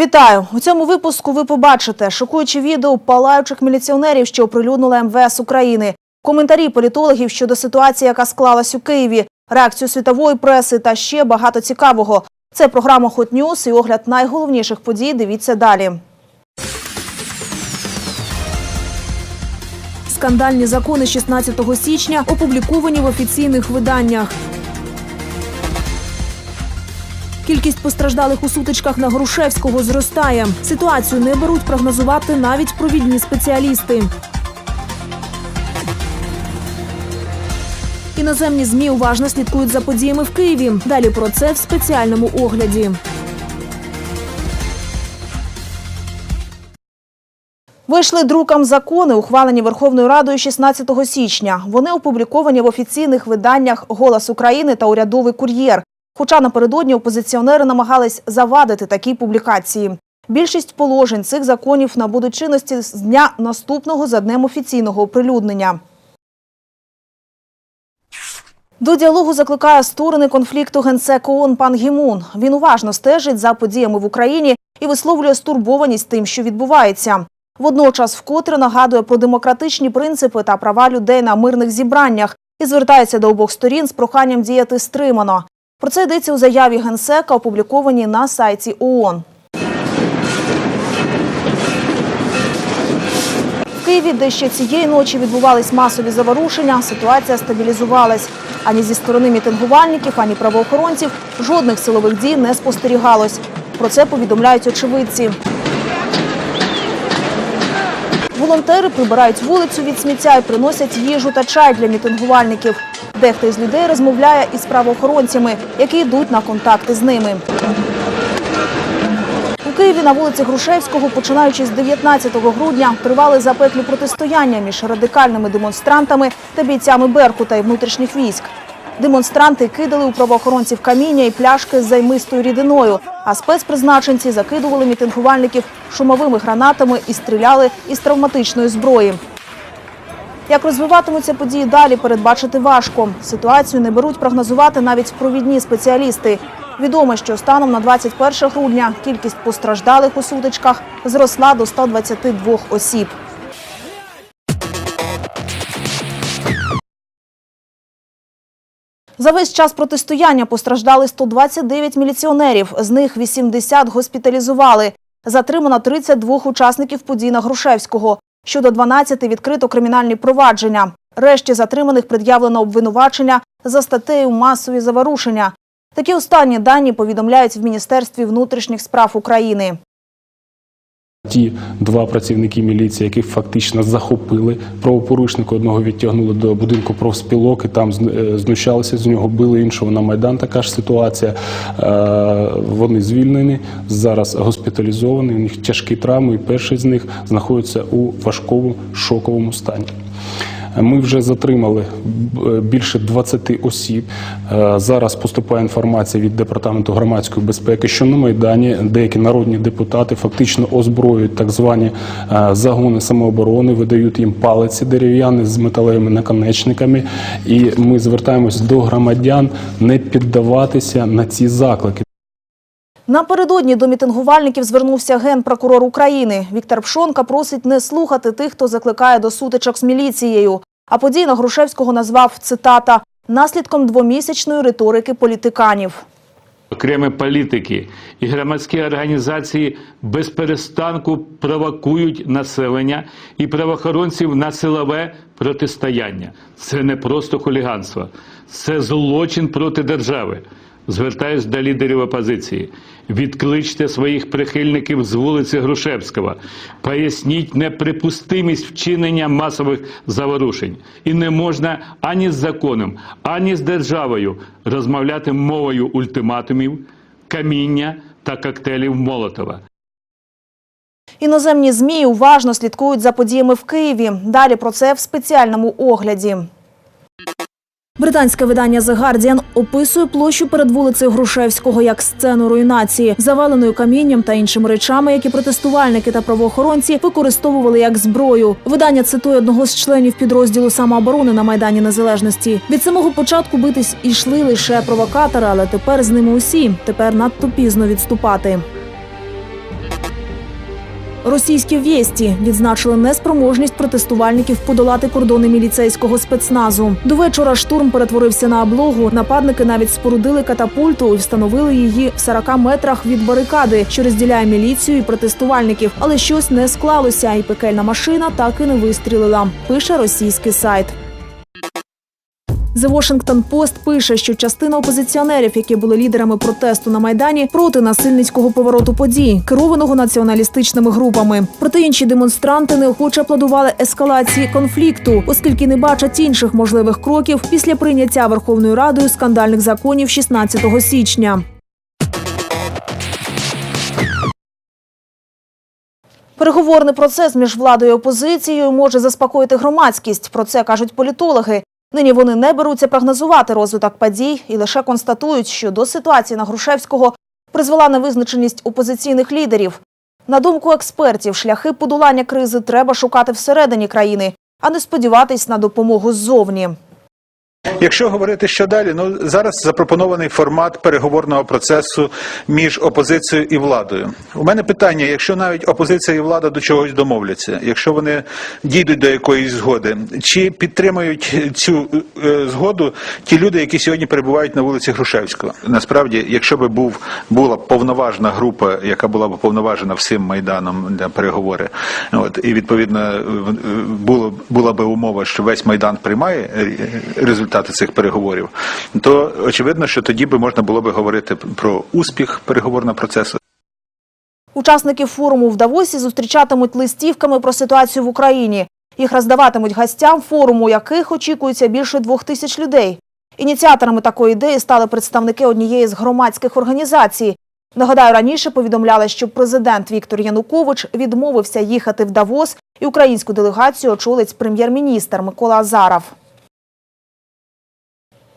Вітаю! У цьому випуску ви побачите шокуючі відео палаючих міліціонерів, що оприлюднила МВС України, коментарі політологів щодо ситуації, яка склалась у Києві, реакцію світової преси та ще багато цікавого. Це програма Hot News і огляд найголовніших подій. Дивіться далі. Скандальні закони 16 січня опубліковані в офіційних виданнях. Кількість постраждалих у сутичках на Грушевського зростає. Ситуацію не беруть прогнозувати навіть провідні спеціалісти. Іноземні змі уважно слідкують за подіями в Києві. Далі про це в спеціальному огляді. Вийшли друком закони, ухвалені Верховною Радою 16 січня. Вони опубліковані в офіційних виданнях Голос України та Урядовий кур'єр. Хоча напередодні опозиціонери намагались завадити такі публікації. Більшість положень цих законів набудуть чинності з дня наступного за днем офіційного оприлюднення. До діалогу закликає сторони конфлікту генсек ООН пан Гімун. Він уважно стежить за подіями в Україні і висловлює стурбованість тим, що відбувається. Водночас вкотре нагадує про демократичні принципи та права людей на мирних зібраннях і звертається до обох сторін з проханням діяти стримано. Про це йдеться у заяві генсека, опублікованій на сайті ООН. В Києві, де ще цієї ночі відбувались масові заворушення, ситуація стабілізувалась. Ані зі сторони мітингувальників, ані правоохоронців жодних силових дій не спостерігалось. Про це повідомляють очевидці. Волонтери прибирають вулицю від сміття і приносять їжу та чай для мітингувальників. Дехто із людей розмовляє із правоохоронцями, які йдуть на контакти з ними. У Києві на вулиці Грушевського, починаючи з 19 грудня, тривали запеклі протистояння між радикальними демонстрантами та бійцями Беркута і внутрішніх військ. Демонстранти кидали у правоохоронців каміння і пляшки з займистою рідиною, а спецпризначенці закидували мітингувальників шумовими гранатами і стріляли із травматичної зброї. Як розвиватимуться події далі, передбачити важко. Ситуацію не беруть прогнозувати навіть провідні спеціалісти. Відомо, що станом на 21 грудня кількість постраждалих у сутичках зросла до 122 осіб. За весь час протистояння постраждали 129 міліціонерів, з них 80 госпіталізували. Затримано 32 учасників подій на Грушевського. Щодо 12 відкрито кримінальні провадження. Решті затриманих пред'явлено обвинувачення за статтею масові заворушення. Такі останні дані повідомляють в Міністерстві внутрішніх справ України. Ті два працівники міліції, яких фактично захопили правопорушника, одного відтягнули до будинку профспілок і там е, знущалися з нього, били іншого на майдан. Така ж ситуація. Е, Вони звільнені зараз госпіталізовані. У них тяжкі травми. і Перший з них знаходиться у важкому шоковому стані. Ми вже затримали більше 20 осіб. Е, Зараз поступає інформація від департаменту громадської безпеки, що на майдані деякі народні депутати фактично озброюють так звані е, загони самооборони, видають їм палиці дерев'яні з металевими наконечниками. І ми звертаємось до громадян не піддаватися на ці заклики. Напередодні до мітингувальників звернувся генпрокурор України. Віктор Пшонка просить не слухати тих, хто закликає до сутичок з міліцією. А подій на Грушевського назвав цитата наслідком двомісячної риторики політиканів. Окремі політики і громадські організації без перестанку провокують населення і правоохоронців на силове протистояння. Це не просто хуліганство, це злочин проти держави. Звертаюсь до лідерів опозиції. Відкличте своїх прихильників з вулиці Грушевського. Поясніть неприпустимість вчинення масових заворушень. І не можна ані з законом, ані з державою розмовляти мовою ультиматумів, каміння та коктейлів Молотова. Іноземні ЗМІ уважно слідкують за подіями в Києві. Далі про це в спеціальному огляді. Британське видання The Guardian описує площу перед вулицею Грушевського як сцену руйнації, заваленою камінням та іншими речами, які протестувальники та правоохоронці використовували як зброю. Видання цитує одного з членів підрозділу самооборони на майдані Незалежності. Від самого початку битись ішли лише провокатори, але тепер з ними усі. Тепер надто пізно відступати. Російські вєсті відзначили неспроможність протестувальників подолати кордони міліцейського спецназу. До вечора штурм перетворився на облогу. Нападники навіть спорудили катапульту і встановили її в 40 метрах від барикади, що розділяє міліцію і протестувальників. Але щось не склалося, і пекельна машина так і не вистрілила. Пише російський сайт. The Washington Post пише, що частина опозиціонерів, які були лідерами протесту на майдані, проти насильницького повороту подій, керованого націоналістичними групами. Проте інші демонстранти неохоче аплодували ескалації конфлікту, оскільки не бачать інших можливих кроків після прийняття Верховною Радою скандальних законів 16 січня. Переговорний процес між владою і опозицією може заспокоїти громадськість. Про це кажуть політологи. Нині вони не беруться прогнозувати розвиток подій і лише констатують, що до ситуації на Грушевського призвела невизначеність опозиційних лідерів. На думку експертів, шляхи подолання кризи треба шукати всередині країни, а не сподіватись на допомогу ззовні. Якщо говорити що далі, ну зараз запропонований формат переговорного процесу між опозицією і владою. У мене питання: якщо навіть опозиція і влада до чогось домовляться, якщо вони дійдуть до якоїсь згоди, чи підтримують цю е, згоду ті люди, які сьогодні перебувають на вулиці Грушевського? Насправді, якщо би був була повноважна група, яка була б повноважена всім майданом для переговори, от і відповідно було була би умова, що весь майдан приймає е, результати цих переговорів, то очевидно, що тоді би можна було би говорити про успіх переговорного процесу. Учасники форуму в Давосі зустрічатимуть листівками про ситуацію в Україні. Їх роздаватимуть гостям форуму, яких очікується більше двох тисяч людей. Ініціаторами такої ідеї стали представники однієї з громадських організацій. Нагадаю, раніше повідомляли, що президент Віктор Янукович відмовився їхати в Давос, і українську делегацію очолить прем'єр-міністр Микола Азаров.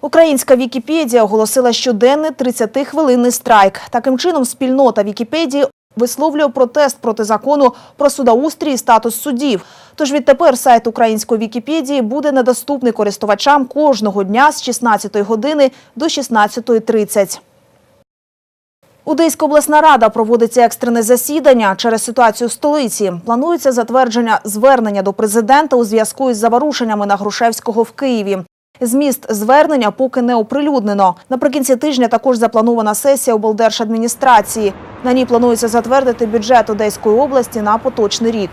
Українська Вікіпедія оголосила щоденний 30-хвилинний страйк. Таким чином, спільнота Вікіпедії висловлює протест проти закону про судоустрій і статус суддів. Тож відтепер сайт української Вікіпедії буде недоступний користувачам кожного дня з 16 години до 16.30. Одеська обласна рада проводиться екстрене засідання через ситуацію в столиці. Планується затвердження звернення до президента у зв'язку із заворушеннями на Грушевського в Києві. Зміст звернення поки не оприлюднено. Наприкінці тижня також запланована сесія облдержадміністрації. На ній планується затвердити бюджет Одеської області на поточний рік.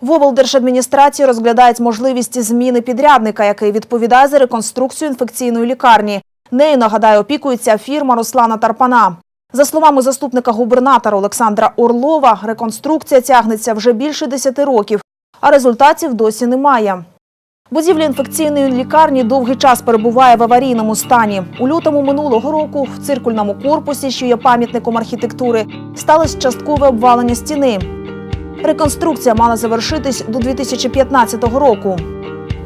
В облдержадміністрації розглядають можливість зміни підрядника, який відповідає за реконструкцію інфекційної лікарні. Нею, нагадаю, опікується фірма Руслана Тарпана. За словами заступника губернатора Олександра Орлова, реконструкція тягнеться вже більше 10 років, а результатів досі немає. Будівля інфекційної лікарні довгий час перебуває в аварійному стані. У лютому минулого року в циркульному корпусі, що є пам'ятником архітектури, сталося часткове обвалення стіни. Реконструкція мала завершитись до 2015 року.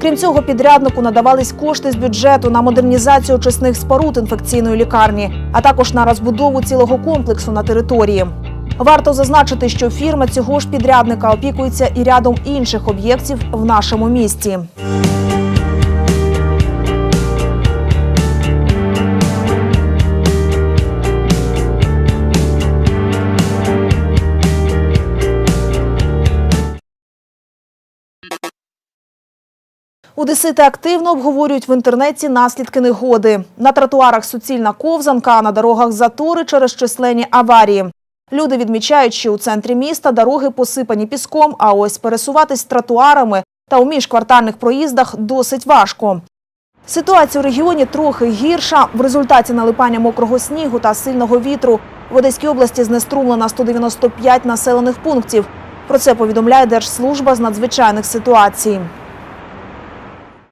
Крім цього, підряднику надавались кошти з бюджету на модернізацію очисних споруд інфекційної лікарні, а також на розбудову цілого комплексу на території. Варто зазначити, що фірма цього ж підрядника опікується і рядом інших об'єктів в нашому місті. Одесити активно обговорюють в інтернеті наслідки негоди. На тротуарах суцільна ковзанка, а на дорогах затори через численні аварії. Люди відмічають, що у центрі міста дороги посипані піском, а ось пересуватись тротуарами та у міжквартальних проїздах досить важко. Ситуація у регіоні трохи гірша. В результаті налипання мокрого снігу та сильного вітру в Одеській області знеструмлено 195 населених пунктів. Про це повідомляє Держслужба з надзвичайних ситуацій.